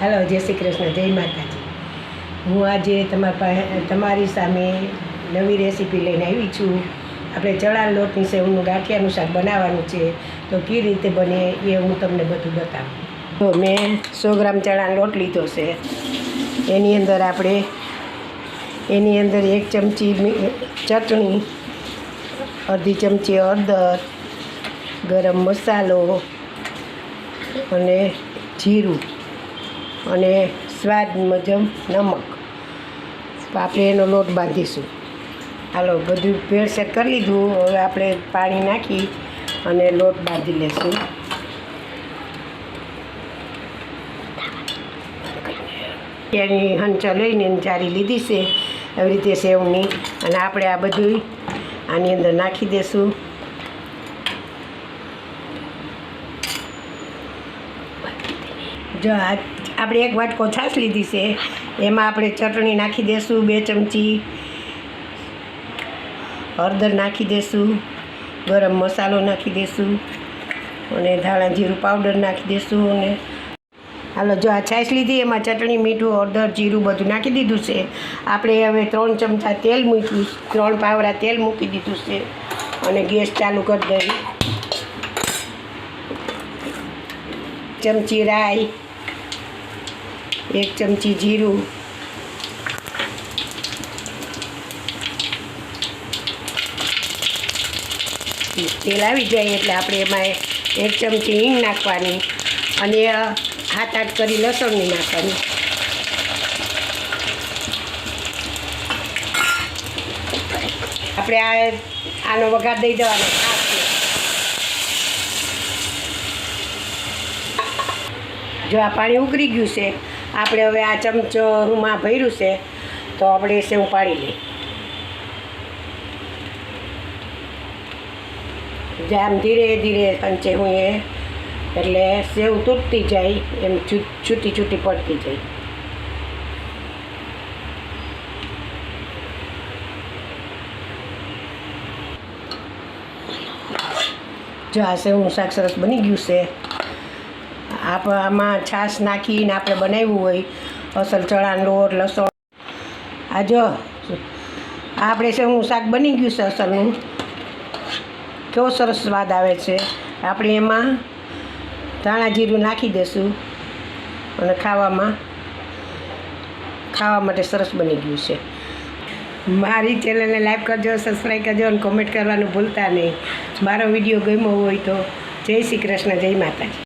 હાલો જય શ્રી કૃષ્ણ, જય માતાજી. હું આજે તમારા પાસે, તમારી સામે નવી રેસીપી લઈને આવી છું. આપણે ચણા લોટની સેવનું ગાંઠિયાનું શાક બનાવવાનું છે. તો કઈ રીતે બને એ હું તમને બધું બતાવું. તો મેં સો ગ્રામ ચણા લોટ લીધો છે. એની અંદર આપણે, એની અંદર એક ચમચી ચટણી, અડધી ચમચી હળદર, ગરમ મસાલો અને જીરું. અને સ્વાદ મુજબ નમક. આપણે એનો લોટ બાંધીશું. હાલો, બધું ભેળસેટ કરી લીધું. હવે આપણે પાણી નાખી અને લોટ બાંધી લેશું. એની હંચા લઈને ચારી લીધી છે. એવી રીતે સેવની. અને આપણે આ બધું આની અંદર નાખી દેશું. જો આ આપણે એક વાટકો છાશ લીધી છે. એમાં આપણે ચટણી નાખી દઈશું બે ચમચી. હળદર નાખી દઈશું ગરમ મસાલો નાખી દઈશું અને ધાણા જીરું પાવડર નાખી દઈશું અને હાલો, જો આ છાશ લીધી, એમાં ચટણી, મીઠું, હળદર, જીરું બધું નાખી દીધું છે. આપણે હવે ત્રણ ચમચા તેલ મૂક્યું, ત્રણ પાવડા તેલ મૂકી દીધું છે અને ગેસ ચાલુ કરી દઈ ચમચી રાઈ એક ચમચી જીરું તેલ આવી જાય એટલે આપણે એમાં એક ચમચી હિંગ નાખવાની અને હાથ આઠ કરી લસણની નાખવાની આપણે આ આનો વઘાર દઈ દેવાનો. જો આ પાણી ઉકળી ગયું છે આપણે હવે આ ચમચો રૂમમાં ભર્યું છે, તો આપણે સેવ પાડી લઈએ. જામ ધીરે ધીરે કંચે હું એ એટલે સેવ તૂટતી જાય, એમ છૂટી છૂટી પડતી જાય. જો આ સેવનું શાક સરસ બની ગયું છે. આપ આમાં છાશ નાખીને આપણે બનાવ્યું હોય, અસલ ચણા લોટ, લસણ. આ જો આપણે સેવનું શાક બની ગયું છે અસલનું. કેવો સરસ સ્વાદ આવે છે. આપણે એમાં ધાણા જીરું નાખી દઈશું અને ખાવામાં, ખાવા માટે સરસ બની ગયું છે. મારી ચેનલને લાઈક કરજો સબસ્ક્રાઈબ કરજો અને કોમેન્ટ કરવાનું ભૂલતા નહીં. મારો વીડિયો ગમ્યો હોય તો જય શ્રી કૃષ્ણ, જય માતાજી.